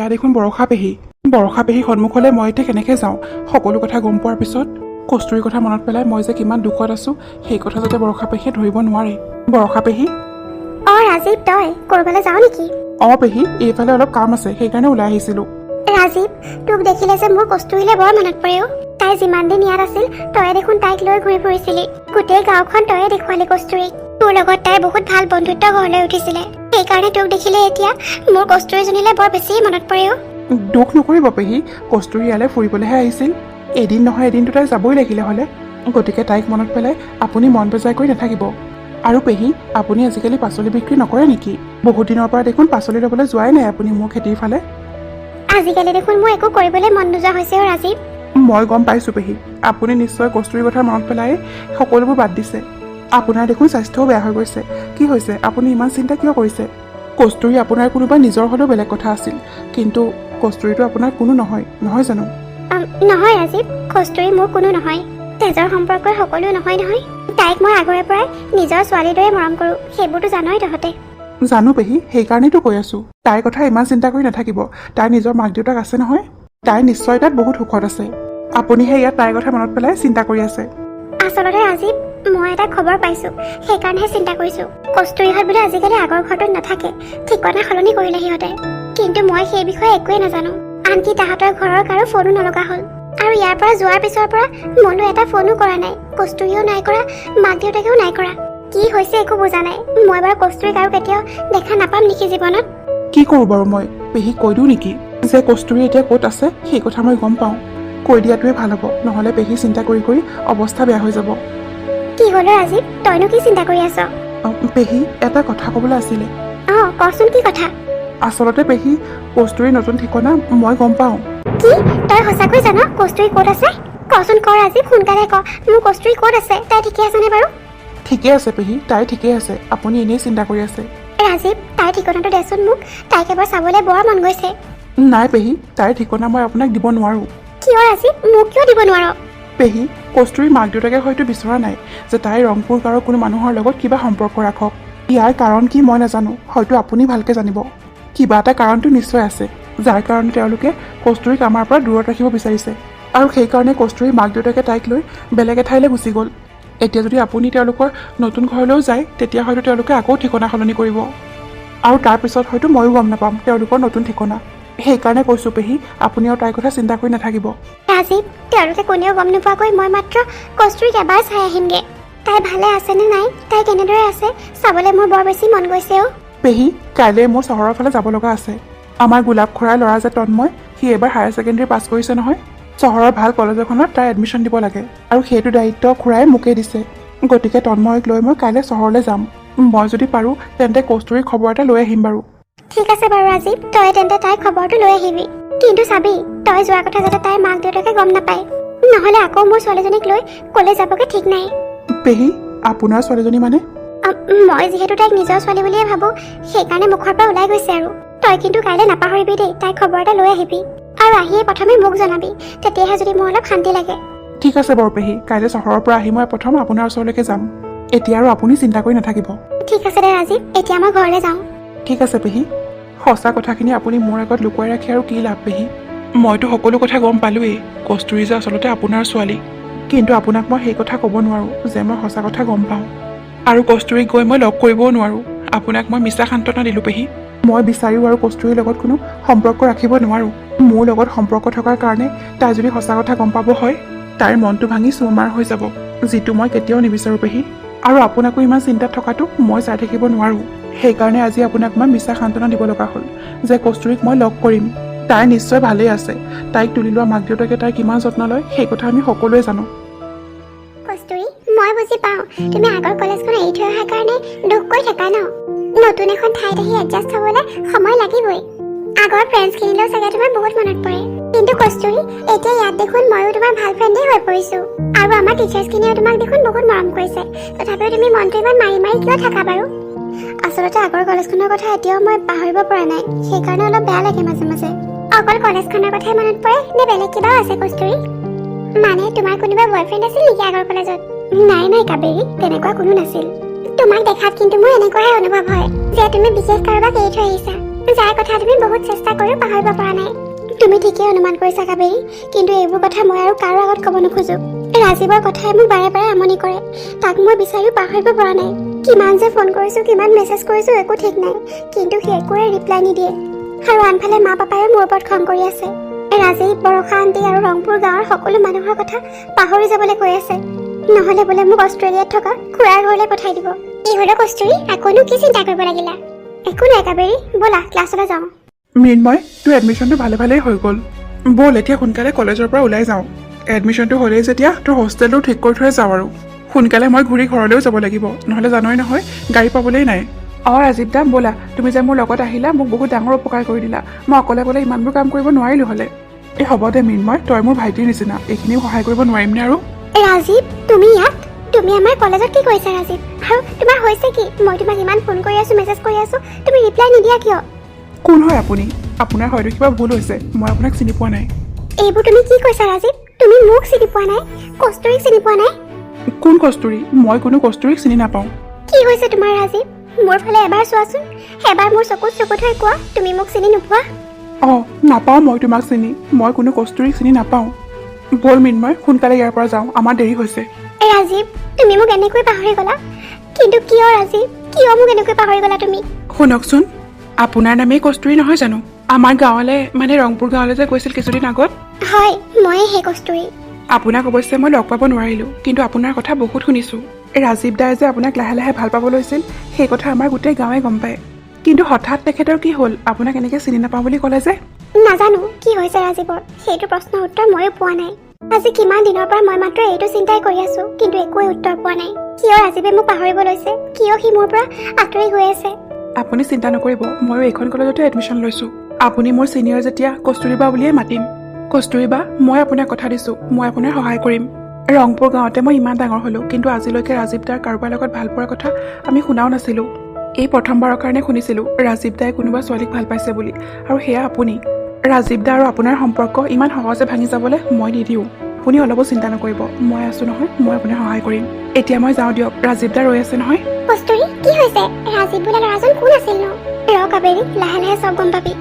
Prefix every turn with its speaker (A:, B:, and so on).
A: এয়া দেখোন বৰষা পেহী। বৰষা পেহী সন্মুখলৈ মই এতিয়া কেনেকৈ যাওঁ? সকলো কথা গম পোৱাৰ পিছত কস্তুৰীৰ কথা মনত পেলাই মই যে কিমান দুখত আছোঁ সেই কথা যাতে বৰষা পেহীয়ে ধৰিব নোৱাৰে। বৰষা পেহী?
B: অ ৰাজীৱ তই কৰবালৈ যাওঁ নেকি?
A: অঁ পেহী এইফালে অলপ কাম আছে সেইকাৰণে ওলাই আহিছিলোঁ।
B: ৰাজীৱ তোক দেখিলে যে মোৰ কস্তুৰীলে বৰ মনত পৰে অ। তাই যিমান দিন ইয়াত আছিল তয়ে দেখোন তাইক লৈ ঘূৰি ফুৰিছিলি। গোটেই গাঁওখন তয়ে দেখুৱালি কস্তুৰীক। তোৰ লগত তাইৰ বহুত ভাল বন্ধুত্ব গঢ় লৈ উঠিছিলে। সেইকাৰণে তোক দেখিলে এতিয়া মোৰ কস্তুৰীজনীলে বৰ বেছি মনত পৰে অ।
A: দুখ নকৰিব পেহী কস্তুৰী ইয়ালৈ ফুৰিবলৈহে আহিছিল। এদিন নহয় এদিনটো তাই যাবই লাগিলে হ'লে। গতিকে তাইক মনত পেলাই আপুনি মন বেজাৰ কৰি নাথাকিব। আৰু পেহী আপুনি আজিকালি পাচলি বিক্ৰী নকৰে নেকি? বহুত দিনৰ পৰা দেখোন পাচলি ল'বলৈ যোৱাই নাই আপুনি মোৰ খেতিৰ ফালে।
B: আজিকালি দেখোন মোৰ একো কৰিবলৈ মন নোযোৱা হৈছে অ ৰাজীৱ।
A: মই গম পাইছোঁ পেহী। আপুনি নিশ্চয় কস্তুৰীৰ কথা মনত পেলাই সকলোবোৰ বাদ দিছে। আপোনাৰ দেখোন স্বাস্থ্যও বেয়া হৈ গৈছে। কি হৈছে? আপুনি ইমান চিন্তা কিয় কৰিছে? কস্তুৰী আপোনাৰ কোনোবা নিজৰ হ'লেও বেলেগ কথা আছিল। কিন্তু কস্তুৰীটো আপোনাৰ কোনো নহয় নহয় জানো?
B: নহয় ৰাজীৱ কস্তুৰী মোৰ কোনো নহয়। তেজৰ সম্পৰ্কৰ সকলো নহয় নহয়। তাইক মই আগৰে পৰাই নিজৰ ছোৱালীৰ দৰে মৰম কৰোঁ। সেইবোৰতো জানই তহঁতে।
A: জানো পেহী সেইকাৰণেতো কৈ আছোঁ। তাইৰ কথা ইমান চিন্তা কৰি নাথাকিব। তাইৰ নিজৰ মাক দেউতাক আছে নহয়? তাই নিশ্চয় তাত বহুত সুখত আছে। আপুনিহে ইয়াত তাইৰ কথা মনত পেলাই চিন্তা কৰি আছে।
B: আচলতে ৰাজীৱ মই এটা খবৰ পাইছোঁ। সেইকাৰণেহে চিন্তা কৰিছোঁ। কস্তুৰীহঁত বোলে আজিকালি আগৰ ঘৰটোত নাথাকে। ঠিকনা সলনি কৰিলে সিহঁতে। কিন্তু মই সেই বিষয়ে একোৱেই নাজানো। আনকি তাহাঁতৰ ঘৰৰ কাৰো ফোনো নলগা হ'ল। আৰু ইয়াৰ পৰা যোৱাৰ পিছৰ পৰা মনো এটা ফোনো কৰা নাই। কস্তুৰীও নাই কৰা মাক দেউতাকেও নাই কৰা। কি হৈছে একো বুজা নাই। মই বাৰু কস্তুৰীক আৰু কেতিয়াও দেখা নাপাম নেকি জীৱনত?
A: কি কৰোঁ বাৰু মই? পেহীক কৈ দিওঁ নেকি? যে কস্তুৰী এতিয়া ক'ত আছে সেই কথা মই গম পাওঁ। কৈ দিয়াটোৱে ভাল হ'ব। নহ'লে পেহী চিন্তা কৰি কৰি অৱস্থা বেয়া হৈ যাব।
B: কি হ'ল ৰাজীৱ তইনো কি চিন্তা কৰি আছ?
A: পেহী এটা কথা ক'বলৈ আছিলে।
B: অঁ কচোন কি কথা?
A: আচলতে পেহী কস্তুৰীৰ নতুন ঠিকনা মই গম পাওঁ।
B: কি? তই সঁচাকৈ জান কস্তুৰী ক'ত আছে? কচোন ক ৰাজীৱ সোনকালে ক। মোৰ কস্তুৰী ক'ত আছে? তাই ঠিকে আছেনে বাৰু?
A: ঠিকে আছে পেহী তাই ঠিকেই আছে। আপুনি এনেই চিন্তা কৰি আছে।
B: ৰাজীৱ তাইৰ ঠিকনাটো দেচোন মোক। তাইক এবাৰ চাবলৈ বৰ মন গৈছে।
A: নাই পেহী তাইৰ ঠিকনা মই আপোনাক দিব নোৱাৰোঁ।
B: কিয় ৰাজীৱ? মোক কিয় দিব নোৱাৰ?
A: পেহী কস্তুৰীৰ মাক দেউতাকে হয়তো বিচৰা নাই যে তাই ৰংপুৰ গাঁৱৰ কোনো মানুহৰ লগত কিবা সম্পৰ্ক ৰাখক। ইয়াৰ কাৰণ কি মই নাজানো হয়তো আপুনি ভালকৈ জানিব। কিবা এটা কাৰণটো নিশ্চয় আছে যাৰ কাৰণে তেওঁলোকে কস্তুৰীক আমাৰ পৰা দূৰত ৰাখিব বিচাৰিছে। আৰু সেইকাৰণে কস্তুৰীৰ মাক দেউতাকে তাইক লৈ বেলেগ এঠাইলৈ গুচি গ'ল। এতিয়া যদি আপুনি তেওঁলোকৰ নতুন ঘৰলৈও যায় তেতিয়া হয়তো তেওঁলোকে আকৌ ঠিকনা সলনি কৰিব। আৰু তাৰপিছত হয়তো ময়ো গম নাপাম তেওঁলোকৰ নতুন ঠিকনা। সেইকাৰণে কৈছোঁ পেহী আপুনি আৰু তাইৰ কথা চিন্তা কৰি নাথাকিব।
B: ৰাজীৱ তেওঁলোকে কোনেও গম নোপোৱাকৈ মই মাত্ৰ কস্তুৰীক এবাৰ চাই আহিমগে। তাই ভালে আছেনে নাই? তাই কেনেদৰে আছে? চাবলৈ মোৰ বৰ বেছি মন গৈছে অ'
A: পেহী কাইলৈ মোৰ চহৰৰ ফালে যাব লগা আছে। আমাৰ গোলাপ খুৰাৰ ল'ৰা যে তন্ময় সি এইবাৰ হায়াৰ ছেকেণ্ডেৰী পাছ কৰিছে নহয়। চহৰৰ ভাল কলেজ এখনত তাৰ এডমিশ্যন দিব লাগে আৰু সেইটো দায়িত্ব খুৰাই মোকেই দিছে। গতিকে তন্ময়ক লৈ মই কাইলৈ চহৰলৈ যাম। মই যদি পাৰোঁ তেন্তে কস্তুৰীৰ খবৰ এটা লৈ আহিম বাৰু।
B: ঠিক আছে বাৰু ৰাজীৱ তই তেন্তে তাইৰ খবৰটো লৈ আহিবি। কিন্তু চাবি তই যোৱাৰ কথা যাতে তাইৰ মাক দেউতাকে গম নাপায়। নহ'লে আকৌ মোৰ ছোৱালীজনীক লৈ ক'লৈ যাবগৈ ঠিক নাই।
A: পেহী আপোনাৰ ছোৱালীজনী মানে?
B: মই যিহেতু তাইক নিজৰ ছোৱালী বুলিয়ে ভাবোঁ সেইকাৰণে মুখৰ পৰা ওলাই গৈছে আৰু। তই কিন্তু কাইলৈ নাপাহৰিবি দেই তাইৰ খবৰ এটা লৈ আহিবি। আৰু আহিয়ে প্ৰথমে মোক জনাবি তেতিয়াহে যদি মোৰ অলপ শান্তি লাগে।
A: ঠিক আছে বাৰু পেহী কাইলৈ চহৰৰ পৰা আহি মই প্ৰথম আপোনাৰ ওচৰলৈকে যাম। এতিয়া আৰু আপুনি চিন্তা কৰি নাথাকিব।
B: ঠিক আছে দে ৰাজীৱ এতিয়া মই ঘৰলৈ যাওঁ।
A: ঠিক আছে পেহী। সঁচা কথাখিনি আপুনি মোৰ আগত লুকুৱাই ৰাখি আৰু কি লাভ পেহী? মইতো সকলো কথা গম পালোৱেই কস্তুৰী যে আচলতে আপোনাৰ ছোৱালী। কিন্তু আপোনাক মই সেই কথা ক'ব নোৱাৰোঁ যে মই সঁচা কথা গম পাওঁ। আৰু কস্তুৰীক গৈ মই লগ কৰিবও নোৱাৰোঁ। আপোনাক মই মিছা সান্তনা দিলোঁ পেহী। মই বিচাৰিও আৰু কস্তুৰীৰ লগত কোনো সম্পৰ্ক ৰাখিব নোৱাৰোঁ। মোৰ লগত সম্পৰ্ক থকাৰ কাৰণে তাই যদি সঁচা কথা গম পাব হয় তাইৰ মনটো ভাঙি চুৰমাৰ হৈ যাব যিটো মই কেতিয়াও নিবিচাৰোঁ পেহী। আৰু আপোনাকো ইমান চিন্তাত থকাটো মই চাই থাকিব নোৱাৰোঁ। সেইকাৰণে আজি আপোনাক মই মিছা সান্তনা দিব লগা হ'ল যে কস্তুৰীক মই লগ কৰিম। তাই নিশ্চয় ভালেই আছে। তাইক তুলি লোৱা মাক দেউতাকে তাইৰ কিমান যত্ন লয় সেই কথা আমি সকলোৱে জানো।
B: মই বুজি পাওঁ। তুমি আগৰ কলেজখন এৰি থৈ অহাৰ কাৰণে দুখ কৰি থাকা ন? নতুন এখন ঠাইত আহি এডজাষ্ট হ'বলৈ সময় লাগিবই। আগৰ ফ্ৰেণ্ডছখিনিলেও চাগে তোমাৰ বহুত মনত পৰে। কিন্তু কস্তুৰী এতিয়া ইয়াত দেখোন ময়ো তোমাৰ ভাল ফ্ৰেণ্ডেই হৈ পৰিছোঁ। আৰু আমাৰ টিচাৰ্ছখিনিয়েও তোমাক দেখোন বহুত মৰম কৰিছে। তথাপিও তুমি মনটো ইমান মাৰি মাৰি কিয় থাকা বাৰু? আচলতে আগৰ কলেজখনৰ কথা এতিয়াও মই পাহৰিব পৰা নাই। সেইকাৰণে অলপ বেয়া লাগে মাজে মাজে। অকল কলেজখনৰ কথাই মনত পৰে নে বেলেগ কিবাও আছে কস্তুৰী মানে তোমাৰ কোনোবা বয়ফ্ৰেণ্ড আছিল নেকি আগৰ কলেজত? নাই নাই কাবেৰী তেনেকুৱা কোনো নাছিল। তোমাক দেখাত কিন্তু মোৰ এনেকুৱাহে অনুভৱ হয় যে তুমি বিশেষ কাৰোবাক এৰি থৈ আহিছা। যাৰ কথা তুমি বহুত চেষ্টা কৰিও পাহৰিব পৰা নাই। তুমি ঠিকেই অনুমান কৰিছা কাবেৰী কিন্তু এইবোৰ কথা মই আৰু কাৰো আগত ক'ব নোখোজো। ৰাজীৱৰ কথাই মোক বাৰে বাৰে আমনি কৰে। তাক মই বিচাৰিও পাহৰিব পৰা নাই। কিমান যে ফোন কৰিছো কিমান মেছেজ কৰিছো একো ঠিক নাই। কিন্তু সি একোৰে ৰিপ্লাই নিদিয়ে। আৰু আনফালে মা পাপায়ো মোৰ ওপৰত খং কৰি আছে। ৰাজীৱ বৰষা আন্টি আৰু ৰংপুৰ গাঁৱৰ সকলো মানুহৰ কথা পাহৰি যাবলৈ কৈ আছে। নহ'লে বোলে মোক অষ্ট্ৰেলিয়াত থকা খুৰাৰ ঘৰলৈ পঠাই দিব। কি হ'লো কস্তুৰী আকৌনো কি চিন্তা কৰিব লাগিলা? একো নাই কাবেৰী ব'লা ক্লাছলৈ যাওঁ।
A: মৃন্ময় তোৰ এডমিশ্যনটো ভালে ভালেই হৈ গ'ল। ব'ল এতিয়া সোনকালে কলেজৰ পৰা ওলাই যাওঁ। এডমিশ্যনটো হ'লেই যেতিয়া তোৰ হোষ্টেলটো ঠিক কৰি থৈ যাওঁ আৰু। সোনকালে মই ঘূৰি ঘৰলৈও যাব লাগিব। নহ'লে জানই নহয় গাড়ী পাবলেই নাই। অঁ ৰাজীৱ দা ব'লা তুমি যে মোৰ লগত আহিলা মোক বহুত ডাঙৰ উপকাৰ কৰি দিলা। মই অকলে অকলে ইমানবোৰ কাম কৰিব নোৱাৰিলোঁ হ'লে। এই হ'ব দে মৃন্ময় তই মোৰ ভাইটিৰ নিচিনা। এইখিনিও সহায় কৰিব নোৱাৰিমনে আৰু?
B: ৰাজীৱ তুমি ইয়াত? তুমি আমাৰ কলেজত কি কৰিছা ৰাজীৱ? আৰু তোমাৰ হৈছে কি? মই তোমাক ইমান ফোন কৰি আছো মেছেজ কৰি আছো তুমি ৰিপ্লাই নিদিয়া কিয়?
A: কোন হয় আপুনি? আপোনাৰ হয়তো কিবা ভুল হৈছে। মই আপোনাক চিনি পোৱা নাই।
B: এইবোৰ তুমি কি কৈছা ৰাজীৱ? তুমি মোক চিনি পোৱা নাই? কস্তুৰীক চিনি পোৱা নাই?
A: কোন কস্তুৰী? মই কোনো কস্তুৰীক চিনি নাপাওঁ।
B: কি হৈছে তোমাৰ ৰাজীৱ মোৰ ফালে এবাৰ চোৱাচোন। এবাৰ মোৰ চকুত চকু থৈ কোৱা। তুমি মোক চিনি নোপোৱা?
A: অঁ নাপাওঁ মই তোমাক চিনি। মই কোনো কস্তুৰীক চিনি নাপাওঁ। ব'ল মৃন্ময় সোনকালে ইয়াৰ পৰা যাওঁ। আমাৰ দেৰি হৈছে।
B: ৰাজীৱ তুমি মোক এনেকৈ পাহৰি গ'লা। কিন্তু কিয় ৰাজীৱ? কিয় মোক এনেকৈ পাহৰি গ'লা তুমি?
A: শুনকচোন। আপোনাৰ নামেই কস্তুৰী নহয় জানো? আমাৰ গাঁৱলৈ মানে ৰংপুৰ গাঁৱলৈ যে গৈছিল কিছুদিন আগত।
B: হয় ময়ে সেই কস্তুৰী।
A: আপোনাক অৱশ্যে মই লগ পাব নোৱাৰিলোঁ কিন্তু আপোনাৰ কথা বহুত শুনিছোঁ। ৰাজীৱ দাই যে আপোনাক লাহে লাহে ভাল পাব লৈছিল সেই কথা আমাৰ গোটেই গাঁৱে গম পায়। কিন্তু হঠাৎ তেখেতৰ কি হ'ল? আপোনাক এনেকৈ চিনি নাপাওঁ বুলি ক'লে যে?
B: নাজানো কি হৈছে ৰাজীৱৰ? সেইটো প্ৰশ্নৰ উত্তৰ ময়ো পোৱা নাই। আজি কিমান দিনৰ পৰা মই মাত্ৰ এইটো চিন্তাই কৰি আছো কিন্তু একোৱে উত্তৰ পোৱা নাই। কিয় ৰাজীৱে মোক পাহৰিব লৈছে? কিয় সি মোৰ পৰা আঁতৰি গৈ আছে?
A: আপুনি চিন্তা নকৰিব ময়ো এইখন কলেজতে এডমিশ্যন লৈছোঁ। আপুনি মোৰ ছিনিয়ৰ যেতিয়া কস্তুৰীবা বুলিয়ে মাতিম। কস্তুৰীবা মই আপোনাক কথা দিছোঁ মই আপোনাৰ সহায় কৰিম। ৰংপুৰ গাঁৱতে মই ইমান ডাঙৰ হ'লোঁ কিন্তু আজিলৈকে ৰাজীৱ দাৰ কাৰোবাৰ লগত ভাল পোৱাৰ কথা আমি শুনাও নাছিলোঁ। এই প্ৰথমবাৰৰ কাৰণে শুনিছিলোঁ ৰাজীৱ দাই কোনোবা ছোৱালীক ভাল পাইছে বুলি আৰু সেয়া আপুনি। ৰাজীৱ দা আৰু আপোনাৰ সম্পৰ্ক ইমান সহজে ভাঙি যাবলৈ মই নিদিওঁ। আপুনি অলপো চিন্তা নকৰিব মই আছোঁ নহয় মই আপোনাক সহায় কৰিম। এতিয়া মই যাওঁ দিয়ক ৰাজীৱ দা ৰৈ আছে নহয়।
B: কস্তুৰী কি হৈছে? ৰাজীৱ ল'ৰাজন কোন আছিল নো? ৰ কাবেৰী লাহে লাহে চব গম পাবি।